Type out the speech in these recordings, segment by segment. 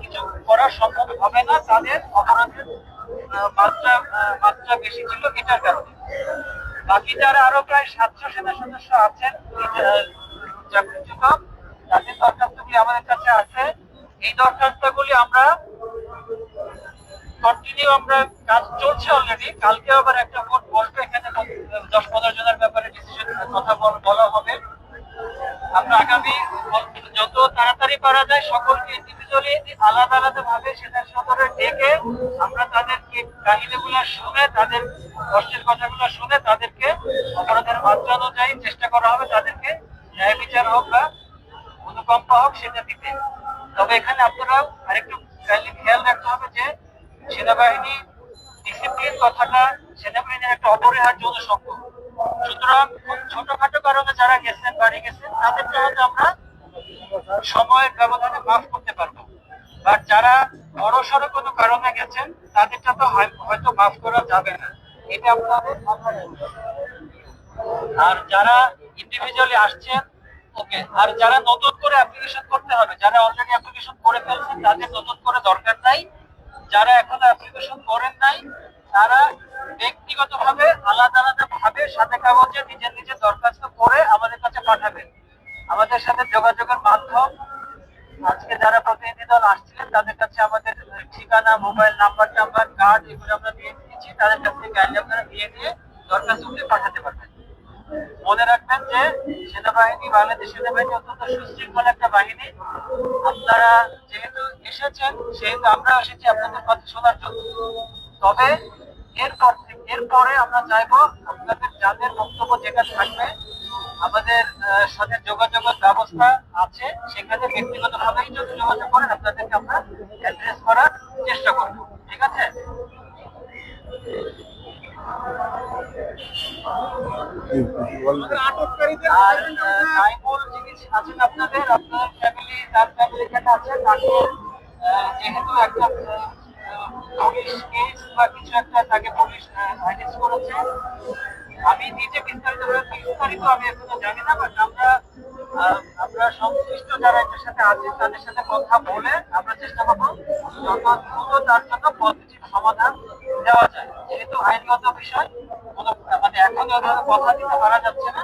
কিছু করা সম্ভব হবে না, তাদের অপরাধের মাত্রা মাত্রা বেশি ছিল এটার কারণে। বাকি যারা আরও প্রায় সাতশো সেনা সদস্য আছেন চাকরিচ্যুত তাদের দরখাস্তগুলি আমাদের কাছে আছে? এই দরখাস্তগুলি আমরা কন্টিনিউ আমরা কাজ চলছে অলরেডি কালকে আবার একটা ভোট বসবে, এখানে দশ পনেরো জনের ব্যাপারে ডিসিশন কথা বল- বলা হবে। আমরা আগামী যত তাড়াতাড়ি পারা যায়, সকলকে আলাদা আলাদা ভাবে ডেকে আমরা তাদেরকে শুনে, তাদের শুনে তাদেরকে অপরাধের অনুযায়ী চেষ্টা করা হবে। তাদেরকে ন্যায় বিচার হোক হোক সেটা তবে এখানে আপনারাও আরেকটু খেয়াল রাখতে হবে যে সেনাবাহিনী ডিসিপ্লিন কথাটা একটা অপরিহার্য সুতরাং ছোটখাটো কারণে যারা গেছেন, বাড়ি গেছেন হয়তো আমরা সময়ের ব্যবধানে মাফ করতে পারব। বাট যারা সড়ো কোনো কারণে গেছেন, তাদেরটা তো হয়- হয়তো মাফ করা যাবে না। এটা আপনাদের। আর যারা ইন্ডিভিজুয়ালি আসছেন, ওকে। আর যারা নতুন করে অ্যাপ্লিকেশন করতে হবে, যারা অলরেডি অ্যাপ্লিকেশন করে ফেলছেন, তাদের নতুন করে দরকার নাই। যারা এখনও অ্যাপ্লিকেশন করেন নাই, তারা ব্যক্তিগতভাবে, আলাদা আলাদা ভাবে সাথে কাগজে নিজের নিজের দরখাস্ত করে আমাদের কাছে পাঠাবেন। আমাদের সাথে যোগাযোগের মাধ্যম আজকে যারা প্রতিনিধি দল আসছিলেন, তাদের কাছে আমাদের ঠিকানা, মোবাইল নাম্বার টাম্বার কার্ড এগুলো আমরা দিয়ে দিয়েছি। তাদের কাছ থেকে কাইন্ডলি আপনারা দিয়ে দিয়ে দরখাস্তগুলি পাঠাতে পারবেন। মনে রাখবেন যে সেনাবাহিনী, বাংলাদেশ সেনাবাহিনী অত্যন্ত সুশৃঙ্খল একটা বাহিনী। আপনারা যেহেতু এসেছেন, সেহেতু আমরা এসেছি আপনাদের কথা শোনার জন্য। তবে এরপর, এরপরে আমরা চাইব আপনাদের যাদের বক্তব্য যেটা থাকবে আমাদের সাথে যোগাযোগের ব্যবস্থা আছে। সেখানে ব্যক্তিগত ভাবেই যদি যোগাযোগ করেন আপনাদেরকে আমরা অ্যাড্রেস করার চেষ্টা করব। ঠিক আছে? আর আছেন আপনাদের আপনার ফ্যামিলি তার ফ্যামিলি যেটা আছে। তাকে যেহেতু একটা পুলিশ কেস বা কিছু একটা তাকে পুলিশ অ্যারেস্ট করেছে। আমি নিজে বিস্তারিত বিস্তারিত আমি এখনও জানি না বাট আমরা আমরা সংশ্লিষ্ট যারা এটার সাথে আছেন তাদের সাথে কথা বলে আমরা চেষ্টা করব যত দ্রুত তার জন্য পজিটিভ সমাধান দেওয়া যায়। যেহেতু আইনগত বিষয় মানে এখন কথা দিতে পারা যাচ্ছে না।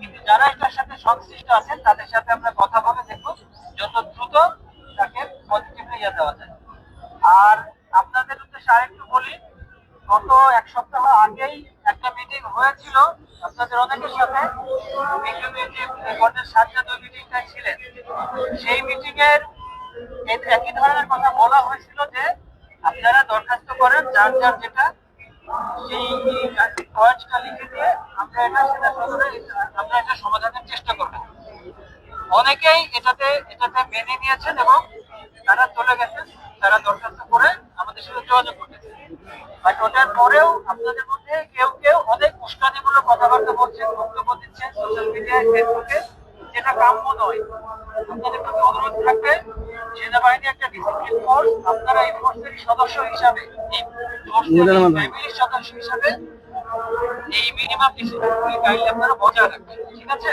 কিন্তু যারা এটার সাথে সংশ্লিষ্ট আছেন, তাদের সাথে আমরা কথা বলে দেখব যত দ্রুত তাকে পজিটিভলি ইয়ে দেওয়া যায়। আর আপনাদের উদ্দেশ্যে আরেকটু বলি, গত এক সপ্তাহ আগেই একটা মিটিং হয়েছিল আপনাদের অনেকের সাথে। যে গণের মিটিংটা ছিলেন, সেই মিটিং এর একই ধরনের কথা বলা হয়েছিল যে আপনারা দরখাস্ত করেন যার যার যেটা, সেই পয়েন্টটা লিখে দিয়ে আমরা এটা সেটা আমরা এটা সমাধানের চেষ্টা করব অনেকেই এটাতে এটাতে মেনে নিয়েছেন এবং তারা চলে গেছেন, তারা দরখাস্ত করে আমাদের সাথে যোগাযোগ করতেছে। বাট ওটার পরেও কথাবার্তা বক্তব্য দিচ্ছেন সোশ্যাল মিডিয়ায় ফেসবুকে যেটা কাম্য নয় আপনাদের প্রতি অনুরোধ থাকবে সেনাবাহিনী একটা ডিসিপ্লিন ফোর্স আপনারা এই ফোর্সের সদস্য হিসাবে এই ফ্যামিলির সদস্য হিসাবে এই মিনিমাম ডিসিপ্লিন গাইড আপনারা বজায় রাখবেন ঠিক আছে?